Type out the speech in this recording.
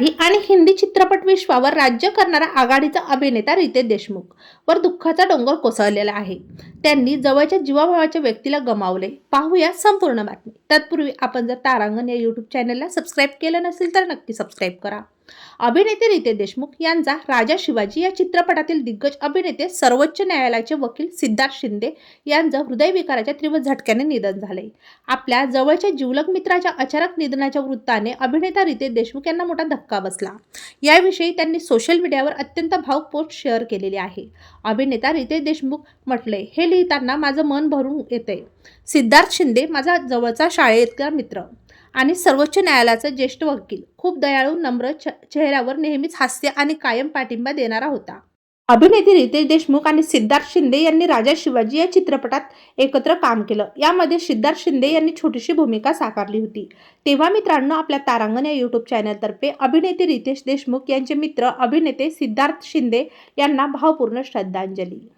आणि हिंदी चित्रपट विश्वावर राज्य करणारा आघाडीचा अभिनेता रितेश देशमुख वर दुःखाचा डोंगर कोसळलेला आहे. त्यांनी जवळच्या जीवाभावाच्या व्यक्तीला गमावले. पाहूया संपूर्ण बातमी. तत्पूर्वी आपण जर तारांगण या यूट्यूब चॅनलला सबस्क्राईब केलं नसेल तर नक्की सबस्क्राईब करा. अभिनेते रितेश देशमुख यांचा राजा शिवाजी या चित्रपटातील दिग्गज अभिनेते सर्वोच्च न्यायालयाचे वकील सिद्धार्थ शिंदे यांचं हृदयविकाराच्या तीव्र झटक्याने निधन झाले. आपल्या जवळच्या जिवलग मित्राच्या अचानक निधनाच्या वृत्ताने अभिनेता रितेश देशमुख यांना मोठा धक्का बसला. याविषयी त्यांनी सोशल मीडियावर अत्यंत भावुक पोस्ट शेअर केलेली आहे. अभिनेता रितेश देशमुख म्हटले हे लिहिताना माझं मन भरून येते सिद्धार्थ शिंदे माझा जवळचा शाळेतला मित्र. आणि सर्वोच्च न्यायालयाचा ज्येष्ठ वकील खूप दयाळू नम्र च- चेहऱ्यावर नेहमीच हास्य आणि कायम पाठिंबा देणारा होता. अभिनेते रितेश देशमुख आणि सिद्धार्थ शिंदे यांनी राजा शिवाजी या चित्रपटात एकत्र काम केलं. यामध्ये सिद्धार्थ शिंदे यांनी छोटीशी भूमिका साकारली होती. तेव्हा मित्रांनो आपल्या तारांगण या यूट्यूब चॅनलतर्फे अभिनेते रितेश देशमुख यांचे मित्र अभिनेते सिद्धार्थ शिंदे यांना भावपूर्ण श्रद्धांजली.